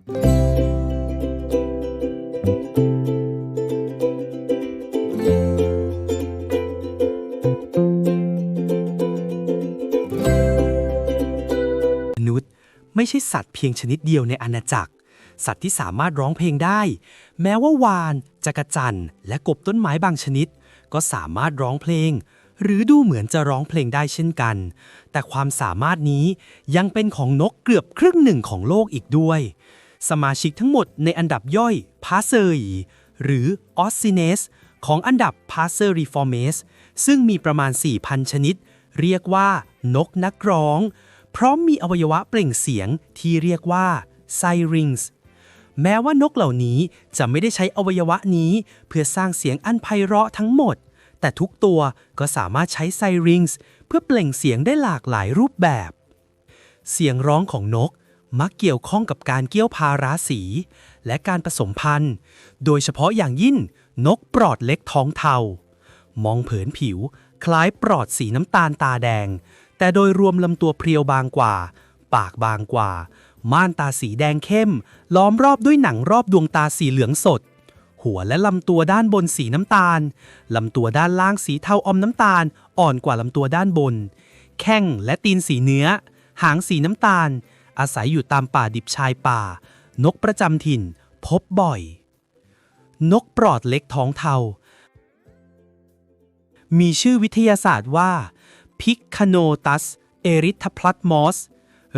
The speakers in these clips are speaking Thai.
มนุษย์ไม่ใช่สัตว์เพียงชนิดเดียวในอาณาจักร สัตว์ที่สามารถร้องเพลงได้ แม้ว่าวานจักรจั่นและกบต้นไม้บางชนิด ก็สามารถร้องเพลง หรือดูเหมือนจะร้องเพลงได้เช่นกัน แต่ความสามารถนี้ยังเป็นของนกเกือบครึ่งหนึ่งของโลกอีกด้วย สมาชิกทั้งหมดในอันดับย่อยพาเซอรีหรือออสซิเนสของอันดับ p a s s e r i f o r m e s ซึ่งมีประมาณ 4,000 ชนิด เรียกว่านกนักร้อง พร้อมมีอวัยวะเปล่งเสียงที่เรียกว่าไซริงส์แม้ว่านกเหล่านี้จะไม่ได้ใช้อวัยวะนี้เพื่อสร้างเสียงอันไพเราะทั้งหมด แต่ทุกตัวก็สามารถใช้ไซริงส์เพื่อเปล่งเสียงได้หลากหลายรูปแบบ เสียงร้องของนก มักเกี่ยวข้องกับการเกี่ยวพาราสี และการผสมพันธุ์ โดยเฉพาะอย่างยิ่งนกปลอดเล็กท้องเทา มองเผินผิว คล้ายปลอดสีน้ำตาลตาแดง แต่โดยรวมลำตัวเพรียวบางกว่า ปากบางกว่า ม่านตาสีแดงเข้ม ล้อมรอบด้วยหนังรอบดวงตาสีเหลืองสด หัวและลำตัวด้านบนสีน้ำตาล ลำตัวด้านล่างสีเทาอมน้ำตาล อ่อนกว่าลำตัวด้านบน แข้งและตีนสีเนื้อ หางสีน้ำตาล อาศัยอยู่ตามป่าดิบชายป่า นกประจำถิ่นพบบ่อย นกปลอดเล็กท้องเทา มีชื่อวิทยาศาสตร์ว่า Pycnotus erythroplasmos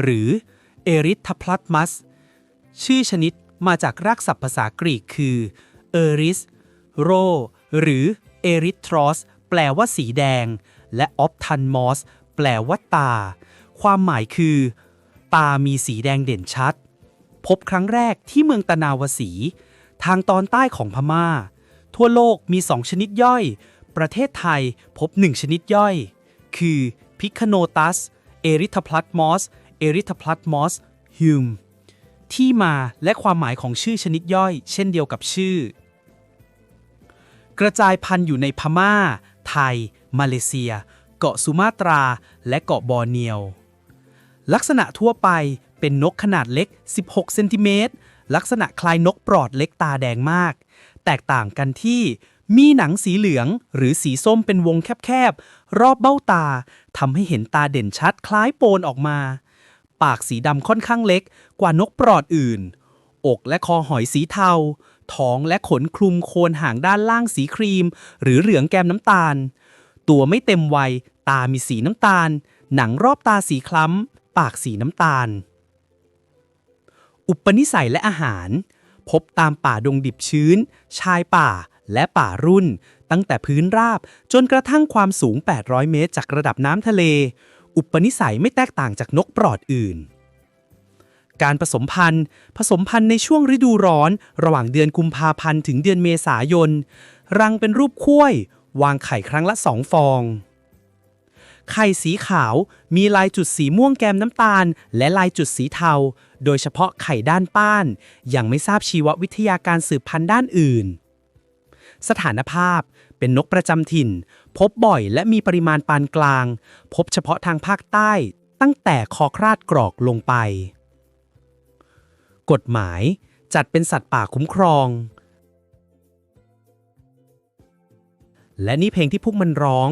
หรือ Erythroplasmus ชื่อชนิดมาจากรากศัพท์ภาษากรีกคือ eris ro หรือ erythros แปลว่าสีแดง และ ophthalmos แปลว่าตา ความหมายคือ ตามีสีแดงเด่นชัด พบครั้งแรกที่เมืองตะนาวสี ทางตอนใต้ของพม่า ทั่วโลกมี2ชนิดย่อย ประเทศไทยพบ1ชนิดย่อย คือ Pycnotus erythroplasmos erythroplasmos hum ที่มาและความหมายของชื่อชนิดย่อย เช่นเดียวกับชื่อ กระจายพันธุ์อยู่ในพม่า ไทย มาเลเซีย เกาะสุมาตรา และเกาะบอร์เนียว ลักษณะทั่วไปเป็นนกขนาดเล็ก 16 เซนติเมตร ลักษณะคล้ายนกปลอดเล็กตาแดงมาก แตกต่างกันที่ มีหนังสีเหลืองหรือสีส้มเป็นวงแคบๆ รอบเบ้าตาทำให้เห็นตาเด่นชัดคล้ายโปนออกมา ปากสีดำค่อนข้างเล็กกว่านกปลอดอื่น อกและคอหอยสีเทา ท้องและขนคลุมโคนหางด้านล่างสีครีม หรือเหลืองแกมน้ำตาล ตัวไม่เต็มวัย ตามีสีน้ำตาล หนังรอบตาสีคล้ำ ปากสีน้ำตาล อุปนิสัยและอาหาร พบตามป่าดงดิบชื้น ชายป่าและป่ารุ่น ตั้งแต่พื้นราบจนกระทั่งความสูง 800 เมตร จากระดับน้ำทะเล อุปนิสัยไม่แตกต่างจากนกปลอดอื่น การผสมพันธุ์ ผสมพันธุ์ในช่วงฤดูร้อน ระหว่างเดือนกุมภาพันธ์ถึงเดือนเมษายน รังเป็นรูปคุ้ยวางไข่ครั้งละสองฟอง ไข่สีขาว มีลายจุดสีม่วงแกมน้ำตาล และลายจุดสีเทา โดยเฉพาะไข่ด้านป้าน ยังไม่ทราบชีววิทยาการสืบพันธุ์ด้านอื่น สถานภาพเป็นนกประจำถิ่น พบบ่อยและมีปริมาณปานกลาง พบเฉพาะทางภาคใต้ตั้งแต่คอคราดกรอกลงไป กฎหมายจัดเป็นสัตว์ป่าคุ้มครอง และนี่เพลงที่พวกมันร้อง